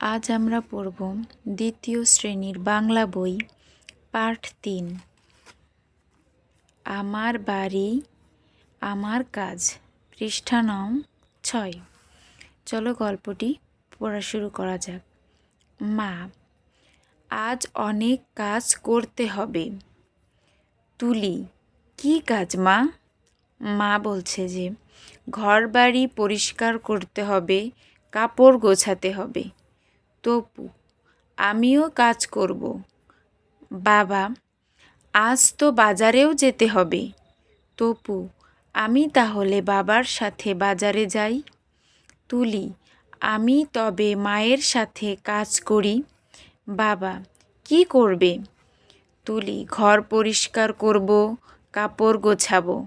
আজ আমরা পড়ব দ্বিতীয় শ্রেণির বাংলা বই, পাঠ তিন। আমার বাড়ি, আমার কাজ, পৃষ্ঠা নং ছয়। চলো গল্পটি পড়া শুরু করা যাক। মা, আজ অনেক কাজ করতে হবে। তুলি, কি কাজ মা? মা বলছে যে ঘর বাড়ি পরিষ্কার করতে হবে, কাপড় গোছাতে হবে। তপু, আমিও কাজ করব। বাবা, আজ তো বাজারেও যেতে হবে। তপু, আমি তাহলে বাবার সাথে বাজারে যাই। তুলি, আমি তবে মায়ের সাথে কাজ করি। বাবা, কি করবে? তুলি, ঘর পরিষ্কার করব, কাপড় গোছাবো।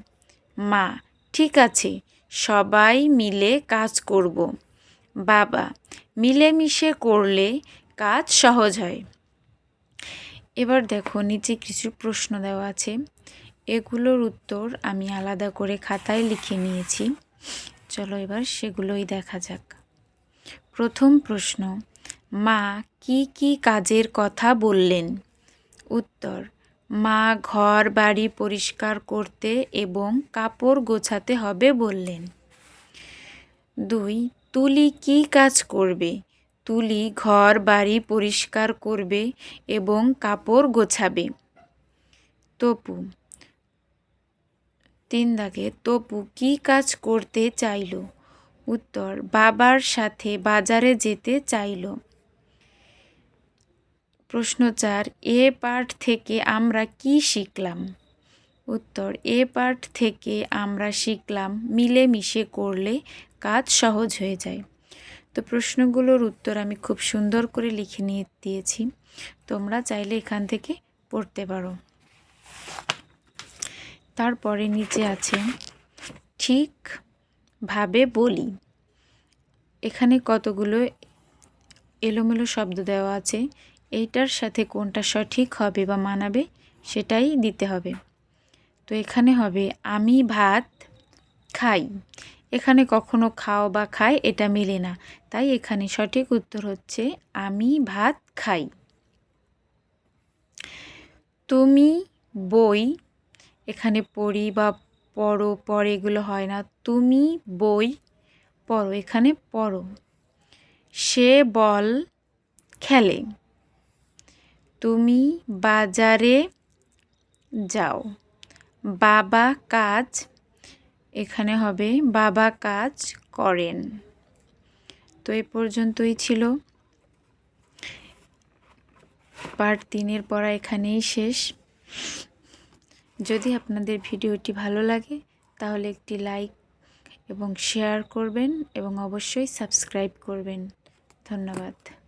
মা, ঠিক আছে, সবাই মিলে কাজ করব। বাবা, মিলেমিশে করলে কাজ সহজ হয়। এবার দেখো, নিচে কিছু প্রশ্ন দেওয়া আছে। এগুলোর উত্তর আমি আলাদা করে খাতায় লিখে নিয়েছি। চলো এবার সেগুলোই দেখা যাক। প্রথম প্রশ্ন, মা কি কি কাজের কথা বললেন? উত্তর, মা ঘর বাড়ি পরিষ্কার করতে এবং কাপড় গোছাতে হবে বললেন। দুই, তুলি কি কাজ করবে? তুলি ঘর, বাড়ি পরিষ্কার করবে এবং কাপড় গোছাবে। তপু, তিন দাগে, তপু কি কাজ করতে চাইল? উত্তর, বাবার সাথে বাজারে যেতে চাইল। প্রশ্ন চার, এ পাঠ থেকে আমরা কি শিখলাম? উত্তর, এ পাঠ থেকে আমরা শিখলাম মিলেমিশে করলে কাজ সহজ হয়ে যায়। তো প্রশ্নগুলোর উত্তর আমি খুব সুন্দর করে লিখে নিয়ে দিয়েছি। তোমরা চাইলে এখান থেকে পড়তে পারো। তারপরে নিচে আছে, ঠিকভাবে বলি। এখানে কতগুলো এলোমেলো শব্দ দেওয়া আছে। এইটার সাথে কোনটা সঠিক হবে বা মানাবে সেটাই দিতে হবে। তো এখানে হবে, আমি ভাত খাই। এখানে কখনো খাও বা খাই, এটা মেলে না। তাই এখানে সঠিক উত্তর হচ্ছে, আমি ভাত খাই। তুমি বই, এখানে পড়ি বা পড়ো, পড়ে এগুলো হয় না। তুমি বই পড়ো, এখানে পড়ো। সে বল খেলে। তুমি বাজারে যাও। বাবা কাজ এখানে হবে, বাবা কাজ করেন। তো এ পর্যন্তই ছিল। পার্ট তিনের পড়া এখানেই শেষ। যদি আপনাদের ভিডিওটি ভালো লাগে, তাহলে একটি লাইক এবং শেয়ার করবেন এবং অবশ্যই সাবস্ক্রাইব করবেন। ধন্যবাদ।